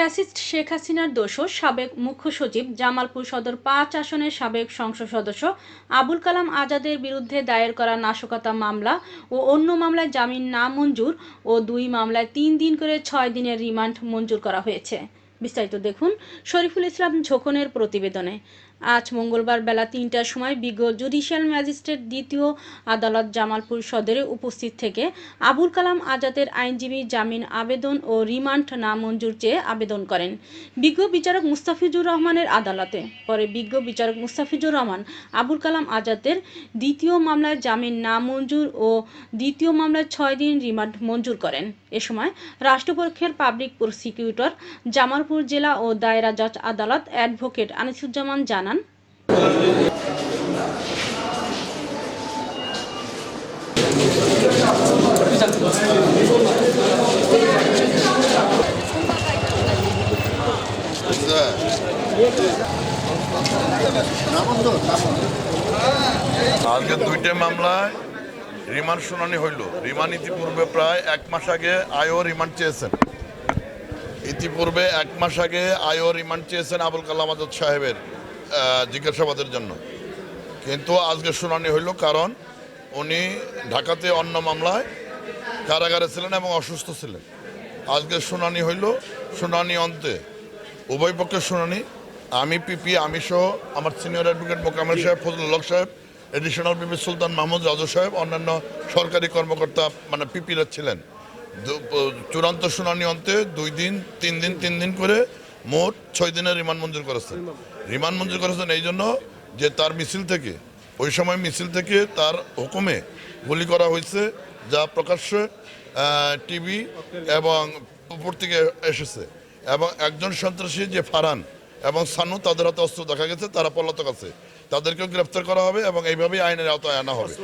Fascist Sheikh হাসিনার দোষর সাবেক মুখ্য সচিব জামালপুর সদর পাঁচ আসনের সাবেক সংসদ সদস্য আবুল কালাম আজাদের বিরুদ্ধে দায়ের করা নাশকতা মামলা ও অন্য মামলায় জামিন না মঞ্জুর ও দুই মামলায় তিন দিন করে ছয় দিনের রিমান্ড মঞ্জুর করা হয়েছে। বিস্তারিত দেখুন শরীফুল ইসলাম ঝোকনের প্রতিবেদনে। আজ মঙ্গলবার বেলা তিনটার সময় বিজ্ঞ জুডিশিয়াল ম্যাজিস্ট্রেট দ্বিতীয় আদালত জামালপুর সদরে উপস্থিত থেকে আবুল কালাম আজাদের আইনজীবী জামিন আবেদন ও রিমান্ড নামঞ্জুর চেয়ে আবেদন করেন। বিজ্ঞ বিচারক মুস্তাফিজুর রহমানের আদালতে। পরে বিজ্ঞ বিচারক মুস্তাফিজুর রহমান আবুল কালাম আজাদের দ্বিতীয় মামলায় জামিন নামঞ্জুর ও দ্বিতীয় মামলায় ছয় দিন রিমান্ড মঞ্জুর করেন। এ সময় রাষ্ট্রপক্ষের পাবলিক প্রসিকিউটর, জামালপুর জেলা ও দায়রা জজ আদালত অ্যাডভোকেট আনিসুজ্জামান জানান আজকে দুইটা মামলায় রিমান্ড শুনানি হইল। রিমান্ড ইতিপূর্বে প্রায় এক মাস আগে আয়ও রিমান্ড চেয়েছেন। ইতিপূর্বে এক মাস আগে আয়ও রিমান্ড চেয়েছেন আবুল কালাম আজাদ সাহেবের। জিজ্ঞাসাবাদের জন্য। কিন্তু আজকে শুনানি হইল কারণ উনি ঢাকাতে অন্য মামলায় কারাগারে ছিলেন এবং অসুস্থ ছিলেন। আজকে শুনানি হইল শুনানি অন্তে উভয় পক্ষের শুনানি। আমি পিপি আমি সহ আমার সিনিয়র অ্যাডভোকেট মোকামেল সাহেব ফজলুল হক সাহেব এডিশনাল পিপি সুলতান মাহমুদ রাজু সাহেব অন্যান্য সরকারি কর্মকর্তা মানে পিপিরা ছিলেন। চূড়ান্ত শুনানি অন্তে দুই দিন তিন দিন তিন দিন করে মোট ছয় দিনের রিমান্ড মঞ্জুর করেছেন। রিমান্ড। মঞ্জুর করেছেন এই জন্য যে তার মিছিল থেকে ওই সময় মিছিল থেকে তার হুকুমে গুলি করা হয়েছে যা প্রকাশ্যে টিভি এবং পত্রিকা এসেছে। এবং একজন সন্ত্রাসী যে ফারান এবং সানু তাদের হাতে অস্ত্র দেখা গেছে তারা পলাতক আছে। তাদেরকেও গ্রেপ্তার করা হবে এবং এইভাবেই আইনের আওতায় আনা হবে।